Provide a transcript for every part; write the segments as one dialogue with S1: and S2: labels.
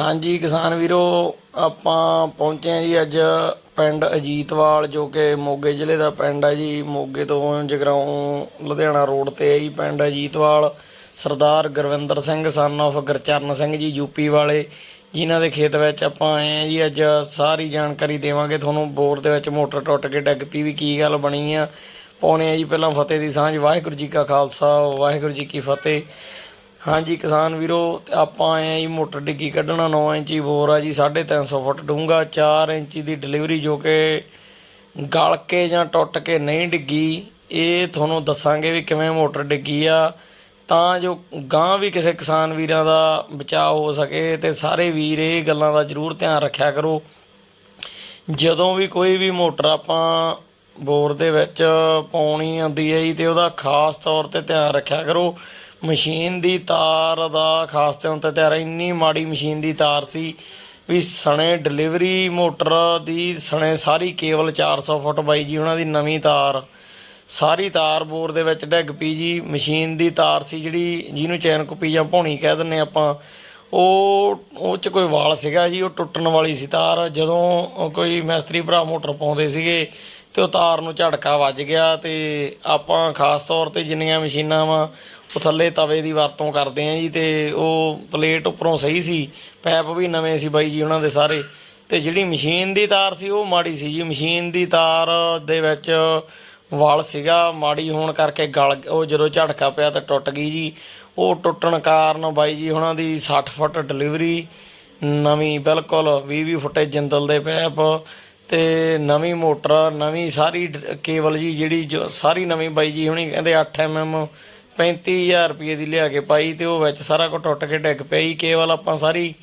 S1: ਹਾਂਜੀ, ਕਿਸਾਨ ਵੀਰੋ, ਆਪਾਂ ਪਹੁੰਚੇ ਹਾਂ ਜੀ ਅੱਜ ਪਿੰਡ ਅਜੀਤਵਾਲ, ਜੋ ਕਿ ਮੋਗੇ ਜ਼ਿਲ੍ਹੇ ਦਾ ਪਿੰਡ ਹੈ ਜੀ। ਮੋਗੇ ਤੋਂ ਜਗਰਾਉਂ, ਲੁਧਿਆਣਾ ਰੋਡ ਤੇ ਹੈ ਜੀ ਪਿੰਡ ਅਜੀਤਵਾਲ। ਸਰਦਾਰ ਗੁਰਵਿੰਦਰ ਸਿੰਘ ਸਨ of ਗੁਰਚਰਨ ਸਿੰਘ ਜੀ ਯੂਪੀ ਵਾਲੇ, ਜਿਨ੍ਹਾਂ ਦੇ ਖੇਤ ਵਿੱਚ ਆਪਾਂ ਆਏ ਹਾਂ ਜੀ। ਅੱਜ ਸਾਰੀ ਜਾਣਕਾਰੀ ਦੇਵਾਂਗੇ ਤੁਹਾਨੂੰ। ਬੋਰ ਦੇ ਵਿੱਚ ਮੋਟਰ ਟੁੱਟ ਕੇ ਡਿੱਗ ਪਈ ਵੀ ਕੀ ਗੱਲ ਬਣੀ ਆ। ਪਾਉਣੇ ਆ ਜੀ ਪਹਿਲਾਂ ਫਤਿਹ ਦੀ ਸਾਂਝ। ਵਾਹਿਗੁਰੂ ਜੀ ਕਾ ਖਾਲਸਾ, ਵਾਹਿਗੁਰੂ ਜੀ ਕੀ ਫਤਿਹ। ਹਾਂਜੀ ਕਿਸਾਨ ਵੀਰੋ, ਤੇ ਆਪਾਂ ਆਏ ਆ ਜੀ ਮੋਟਰ ਡਿੱਗੀ ਕੱਢਣਾ 9 ਇੰਚੀ ਬੋਰ ਆ ਜੀ 350 ਫੁੱਟ ਡੂੰਗਾ 4 ਇੰਚੀ ਦੀ ਡਿਲੀਵਰੀ ਜੋ ਕਿ ਗਲ ਕੇ ਜਾਂ ਟੁੱਟ ਕੇ ਨਹੀਂ ਡਿੱਗੀ। ਇਹ ਤੁਹਾਨੂੰ ਦੱਸਾਂਗੇ ਵੀ ਕਿਵੇਂ ਮੋਟਰ ਡਿੱਗੀ ਆ। ਤਾਂ ਜੋ ਗਾਂ ਵੀ ਕਿਸੇ ਕਿਸਾਨ ਵੀਰਾਂ ਦਾ ਬਚਾਅ ਹੋ ਸਕੇ ਤੇ ਸਾਰੇ ਵੀਰ ਇਹ ਗੱਲਾਂ ਦਾ ਜ਼ਰੂਰ ਧਿਆਨ ਰੱਖਿਆ ਕਰੋ। ਜਦੋਂ ਵੀ ਕੋਈ ਵੀ ਮੋਟਰ ਆਪਾਂ ਬੋਰ ਦੇ ਵਿੱਚ ਪਾਉਣੀ ਆਉਂਦੀ ਹੈ ਜੀ, ਤੇ ਉਹਦਾ ਖਾਸ ਤੌਰ ਤੇ ਧਿਆਨ ਰੱਖਿਆ ਕਰੋ। ਮਸ਼ੀਨ ਦੀ ਤਾਰ ਦਾ ਖਾਸ ਤੌਰ ਤੇ ਤਿਆਰ ਇੰਨੀ ਮਾੜੀ ਮਸ਼ੀਨ ਦੀ ਤਾਰ ਸੀ ਵੀ ਸਣੇ ਡਿਲੀਵਰੀ ਮੋਟਰ ਦੀ, ਸਣੇ ਸਾਰੀ ਕੇਬਲ 400 ਫੁੱਟ ਬਾਈ ਜੀ ਉਹਨਾਂ ਦੀ ਨਵੀਂ ਤਾਰ। ਸਾਰੀ ਤਾਰ ਬੋਰ ਦੇ ਵਿੱਚ ਡਿੱਗ ਪਈ ਜੀ। ਮਸ਼ੀਨ ਦੀ ਤਾਰ ਸੀ ਜਿਹੜੀ ਜਿਹਨੂੰ ਚੈਨ ਕੁਪੀ ਜਾਂ ਭੌਣੀ ਕਹਿ ਦਿੰਨੇ ਆਪਾਂ। ਉਹ ਉਹ ਚ ਕੋਈ ਵਾਲ ਸੀਗਾ ਜੀ, ਉਹ ਟੁੱਟਣ ਵਾਲੀ ਸੀ ਤਾਰ। ਜਦੋਂ ਕੋਈ ਮਿਸਤਰੀ ਭਰਾ ਮੋਟਰ ਪਾਉਂਦੇ ਸੀਗੇ ਤੇ ਉਹ ਤਾਰ ਨੂੰ ਝਟਕਾ ਵੱਜ ਗਿਆ ਤੇ ਆਪਾਂ ਖਾਸ ਤੌਰ ਤੇ ਜਿੰਨੀਆਂ ਮਸ਼ੀਨਾਂ ਵਾ ਉਹ ਥੱਲੇ ਤਵੇ ਦੀ ਵਰਤੋਂ ਕਰਦੇ ਆ ਜੀ ਤੇ ਉਹ ਪਲੇਟ ਉੱਪਰੋਂ ਸਹੀ ਸੀ, ਪੈਪ ਵੀ ਨਵੇਂ ਸੀ ਬਾਈ ਜੀ ਉਹਨਾਂ ਦੇ ਸਾਰੇ। ਤੇ ਜਿਹੜੀ ਮਸ਼ੀਨ ਦੀ ਤਾਰ ਸੀ ਉਹ ਮਾੜੀ ਸੀ ਜੀ। ਮਸ਼ੀਨ ਦੀ ਤਾਰ ਦੇ ਵਿੱਚ ਵਾਲ ਸੀਗਾ, ਮਾੜੀ ਹੋਣ ਕਰਕੇ ਗਲ ਉਹ ਜਦੋਂ ਝਟਕਾ ਪਿਆ ਤਾਂ ਟੁੱਟ ਗਈ ਜੀ। ਉਹ ਟੁੱਟਣ ਕਾਰਨ ਬਾਈ ਜੀ ਉਹਨਾਂ ਦੀ 60 ਫੁੱਟ ਡਿਲੀਵਰੀ ਨਵੀਂ ਬਿਲਕੁਲ 20 20 ਫੁੱਟੇ ਜਿੰਦਲ ਦੇ ਪੈਪ ਤੇ ਨਵੀਂ ਮੋਟਰ, ਨਵੀਂ ਸਾਰੀ ਡ- ਕੇਬਲ ਜੀ ਜਿਹੜੀ ਜੋ, ਸਾਰੀ ਨਵੀਂ ਬਾਈ ਜੀ ਹੁਣੀ ਕਹਿੰਦੇ 8 ਐਮਐਮ 35000 ਰੁਪਏ ਦੀ ਲਿਆ ਕੇ ਪਾਈ ਤੇ ਉਹ ਵਿੱਚ ਸਾਰਾ ਕੁ ਟੁੱਟ ਕੇ ਡਿੱਗ ਪਈ ਕੇਵਲ ਆਪਾਂ ਸਾਰੀ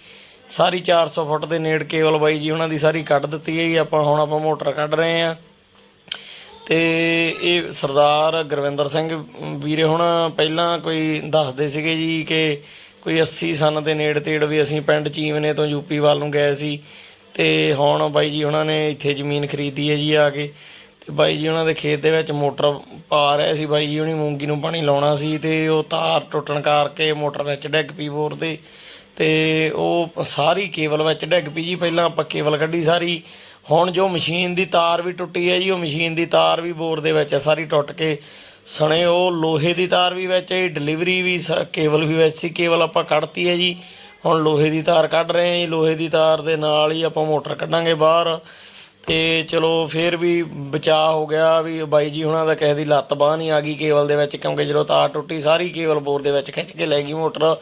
S1: ਸਾਰੀ 400 ਫੁੱਟ ਦੇ ਨੇੜ ਕੇਵਲ ਬਾਈ ਜੀ ਉਹਨਾਂ ਦੀ ਸਾਰੀ ਕੱਢ ਦਿੱਤੀ ਹੈ ਜੀ। ਆਪਾਂ ਹੁਣ ਆਪਾਂ ਮੋਟਰ ਕੱਢ ਰਹੇ ਆ ਤੇ ਇਹ ਸਰਦਾਰ ਗੁਰਵਿੰਦਰ ਸਿੰਘ ਵੀਰੇ ਹੁਣ ਪਹਿਲਾਂ ਕੋਈ ਦੱਸਦੇ ਸੀਗੇ ਜੀ ਕਿ ਕੋਈ 80 ਸਨ ਦੇ ਨੇੜ ਤੇੜ ਵੀ ਅਸੀਂ ਪਿੰਡ ਚੀਵਨੇ ਤੋਂ ਯੂਪੀ ਵੱਲ ਨੂੰ ਗਏ ਸੀ। ਤੇ ਹੁਣ ਬਾਈ ਜੀ ਉਹਨਾਂ ਨੇ ਇੱਥੇ ਜ਼ਮੀਨ ਖਰੀਦੀ ਹੈ ਜੀ ਆ ਕੇ। ਤੇ ਬਾਈ ਜੀ ਉਹਨਾਂ ਦੇ ਖੇਤ ਦੇ ਵਿੱਚ ਮੋਟਰ ਪਾ ਰਹੇ ਸੀ ਬਾਈ ਜੀ, ਉਹਨੇ ਮੂੰਗੀ ਨੂੰ ਪਾਣੀ ਲਾਉਣਾ ਸੀ ਤੇ ਉਹ ਤਾਰ ਟੁੱਟਣ ਕਰਕੇ ਮੋਟਰ ਵਿੱਚ ਡਿੱਗ ਪਈ ਬੋਰ ਦੇ ਤੇ ਉਹ ਸਾਰੀ ਕੇਬਲ ਵਿੱਚ ਡਿੱਗ ਪਈ ਜੀ, ਪਹਿਲਾਂ ਆਪਾਂ ਕੇਬਲ ਕੱਢੀ ਸਾਰੀ। ਹੁਣ ਜੋ ਮਸ਼ੀਨ ਦੀ ਤਾਰ ਵੀ ਟੁੱਟੀ ਹੈ ਜੀ, ਉਹ ਮਸ਼ੀਨ ਦੀ ਤਾਰ ਵੀ ਬੋਰ ਦੇ ਵਿੱਚ ਹੈ ਸਾਰੀ ਟੁੱਟ ਕੇ। ਸਣੇ ਉਹ ਲੋਹੇ ਦੀ ਤਾਰ ਵੀ ਵਿੱਚ ਹੈ ਡਿਲੀਵਰੀ ਵੀ ਸ- ਕੇਬਲ ਵੀ ਵਿੱਚ ਸੀ, ਕੇਬਲ ਆਪਾਂ ਕੱਢਤੀ ਹੈ ਜੀ। ਹੁਣ ਲੋਹੇ ਦੀ ਤਾਰ ਕੱਢ ਰਹੇ ਹਾਂ ਜੀ, ਲੋਹੇ ਦੀ ਤਾਰ ਦੇ ਨਾਲ ਹੀ ਆਪਾਂ ਮੋਟਰ ਕੱਢਾਂਗੇ ਬਾਹਰ। ਤੇ ਚਲੋ ਫਿਰ ਵੀ ਬਚਾਅ ਹੋ ਗਿਆ ਵੀ ਬਾਈ ਜੀ ਹੁਣਾਂ ਦਾ ਕਿਸੇ ਦੀ ਲੱਤ ਬਾਹ ਨਹੀਂ ਆ ਗਈ ਕੇਬਲ ਦੇ ਵਿੱਚ, ਕਿਉਂਕਿ ਜਦੋਂ ਤਾਰ ਟੁੱਟੀ ਸਾਰੀ ਕੇਬਲ ਬੋਰ ਦੇ ਵਿੱਚ ਖਿੱਚ ਕੇ ਲੈ ਗਈ ਮੋਟਰ।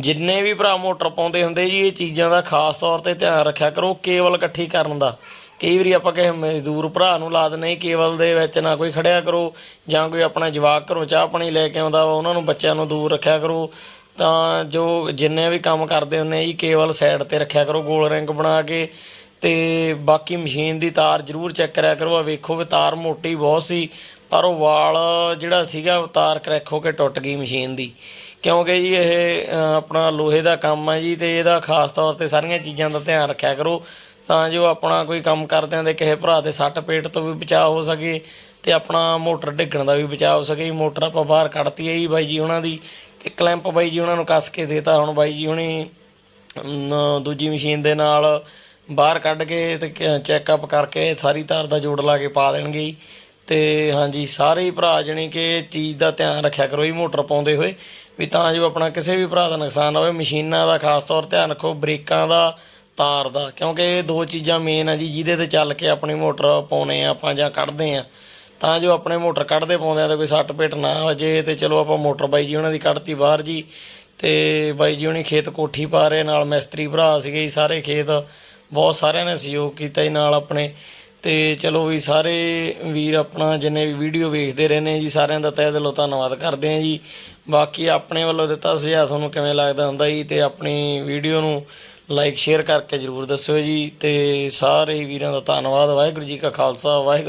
S1: ਜਿੰਨੇ ਵੀ ਭਰਾ ਮੋਟਰ ਪਾਉਂਦੇ ਹੁੰਦੇ ਜੀ, ਇਹ ਚੀਜ਼ਾਂ ਦਾ ਖਾਸ ਤੌਰ ਤੇ ਧਿਆਨ ਰੱਖਿਆ ਕਰੋ ਕੇਬਲ ਇਕੱਠੀ ਕਰਨ ਦਾ। ਕਈ ਵਾਰੀ ਆਪਾਂ ਕਿਸੇ ਮਜ਼ਦੂਰ ਭਰਾ ਨੂੰ ਲਾਦ ਨਹੀਂ ਕੇਵਲ ਦੇ ਵਿੱਚ ਨਾ ਕੋਈ ਖੜਿਆ ਕਰੋ, ਜਾਂ ਕੋਈ ਆਪਣਾ ਜਵਾਕ ਘਰੋਂ ਚਾਹ ਪਾਣੀ ਲੈ ਕੇ ਆਉਂਦਾ ਵਾ, ਉਹਨਾਂ ਨੂੰ ਬੱਚਿਆਂ ਨੂੰ ਦੂਰ ਰੱਖਿਆ ਕਰੋ। ਤਾਂ ਜੋ ਜਿੰਨੇ ਵੀ ਕੰਮ ਕਰਦੇ ਹੁੰਦੇ ਜੀ ਕੇਵਲ ਸਾਈਡ ਤੇ ਰੱਖਿਆ ਕਰੋ, ਗੋਲ ਰਿੰਗ ਬਣਾ ਕੇ। ਤੇ ਬਾਕੀ ਮਸ਼ੀਨ ਦੀ ਤਾਰ ਜ਼ਰੂਰ ਚੈੱਕ ਕਰਿਆ ਕਰੋ। ਆ ਵੇਖੋ ਵੀ ਤਾਰ ਮੋਟੀ ਬਹੁਤ ਸੀ, ਪਰ ਉਹ ਵਾਲ ਜਿਹੜਾ ਸੀਗਾ ਤਾਰ ਕਰੈਕ ਹੋ ਕੇ ਟੁੱਟ ਗਈ ਮਸ਼ੀਨ ਦੀ। ਕਿਉਂਕਿ ਜੀ ਇਹ ਆਪਣਾ ਲੋਹੇ ਦਾ ਕੰਮ ਹੈ ਜੀ ਤੇ ਇਹਦਾ ਖਾਸ ਤੌਰ ਤੇ ਸਾਰੀਆਂ ਚੀਜ਼ਾਂ ਦਾ ਧਿਆਨ ਰੱਖਿਆ ਕਰੋ। ਤਾਂ ਜੋ ਆਪਣਾ ਕੋਈ ਕੰਮ ਕਰਦਿਆਂ ਦੇ ਕਿਸੇ ਭਰਾ ਦੇ ਸੱਟ ਪੇਟ ਤੋਂ ਵੀ ਬਚਾਅ ਹੋ ਸਕੇ ਤੇ ਆਪਣਾ ਮੋਟਰ ਡਿੱਗਣ ਦਾ ਵੀ ਬਚਾਅ ਹੋ ਸਕੇ। ਜੀ ਮੋਟਰ ਆਪਾਂ ਬਾਹਰ ਕੱਢਤੀ ਹੈ ਜੀ ਬਾਈ ਜੀ ਉਹਨਾਂ ਦੀ। ਤੇ ਕਲੈਂਪ ਬਾਈ ਜੀ ਉਹਨਾਂ ਨੂੰ ਕੱਸ ਕੇ ਦੇਤਾ ਹੁਣ ਬਾਈ ਜੀ ਹੁਣੀ ਦੂਜੀ ਮਸ਼ੀਨ ਦੇ ਨਾਲ। ਬਾਹਰ ਕੱਢ ਕੇ ਤੇ ਚੈੱਕਅਪ ਕਰਕੇ ਸਾਰੀ ਤਾਰ ਦਾ ਜੋੜ ਲਾ ਕੇ ਪਾ ਦੇਣਗੇ ਜੀ। ਤੇ ਹਾਂਜੀ, ਸਾਰੇ ਹੀ ਭਰਾ ਜਣੀ ਕਿ ਚੀਜ਼ ਦਾ ਧਿਆਨ ਰੱਖਿਆ ਕਰੋ ਜੀ, ਮੋਟਰ ਪਾਉਂਦੇ ਹੋਏ। ਵੀ ਤਾਂ ਜੋ ਆਪਣਾ ਕਿਸੇ ਵੀ ਭਰਾ ਦਾ ਨੁਕਸਾਨ ਨਾ ਹੋਵੇ, ਮਸ਼ੀਨਾਂ ਦਾ ਖਾਸ ਤੌਰ ਧਿਆਨ ਰੱਖੋ, ਬ੍ਰੇਕਾਂ ਦਾ, ਤਾਰ ਦਾ। ਕਿਉਂਕਿ ਇਹ ਦੋ ਚੀਜ਼ਾਂ ਮੇਨ ਆ ਜੀ, ਜਿਹਦੇ ਤੇ ਚੱਲ ਕੇ ਆਪਣੀ ਮੋਟਰ ਪਾਉਨੇ ਆ, ਆਪਾਂ ਜਾਂ ਕੱਢਦੇ ਆ। ਤਾਂ ਜੋ ਆਪਣੇ ਮੋਟਰ ਕੱਢਦੇ ਪਾਉਂਦੇ ਆ ਤਾਂ ਕੋਈ ਸੱਟ ਪੇਟ ਨਾ ਹੋ ਜੇ ਤੇ ਚਲੋ ਆਪਾਂ ਮੋਟਰ ਬਾਈ ਜੀ ਉਹਨਾਂ ਦੀ ਕੱਢਤੀ ਬਾਹਰ ਜੀ। ਤੇ ਬਾਈ ਜੀ ਉਹਨੇ ਖੇਤ ਕੋਠੀ ਪਾ ਰਹੇ, ਨਾਲ ਮਿਸਤਰੀ ਭਰਾ ਸੀਗੇ ਜੀ, ਸਾਰੇ ਖੇਤ ਬਹੁਤ ਸਾਰਿਆਂ ਨੇ ਸਹਿਯੋਗ ਕੀਤਾ ਜੀ ਨਾਲ ਆਪਣੇ। ਤੇ ਚਲੋ ਵੀ ਸਾਰੇ ਵੀਰ ਆਪਣਾ ਜਿੰਨੇ ਵੀ ਵੀਡੀਓ ਵੇਖਦੇ ਰਹਿੰਦੇ ਜੀ, ਸਾਰਿਆਂ ਦਾ ਤਹਿ ਦਿਲੋਂ ਧੰਨਵਾਦ ਕਰਦੇ ਹਾਂ ਜੀ। ਬਾਕੀ ਆਪਣੇ ਵੱਲੋਂ ਦਿੱਤਾ ਸੁਝਾਅ ਤੁਹਾਨੂੰ ਕਿਵੇਂ ਲੱਗਦਾ ਹੁੰਦਾ ਜੀ, ਤੇ ਆਪਣੀ ਵੀਡੀਓ ਨੂੰ ਲਾਈਕ ਸ਼ੇਅਰ ਕਰਕੇ ਜਰੂਰ ਦੱਸਿਓ ਜੀ। ਤੇ ਸਾਰੇ ਹੀ ਵੀਰਾਂ ਦਾ ਧੰਨਵਾਦ, ਵਾਹਿਗੁਰੂ ਜੀ ਕਾ ਖਾਲਸਾ, ਵਾਹਿਗੁਰੂ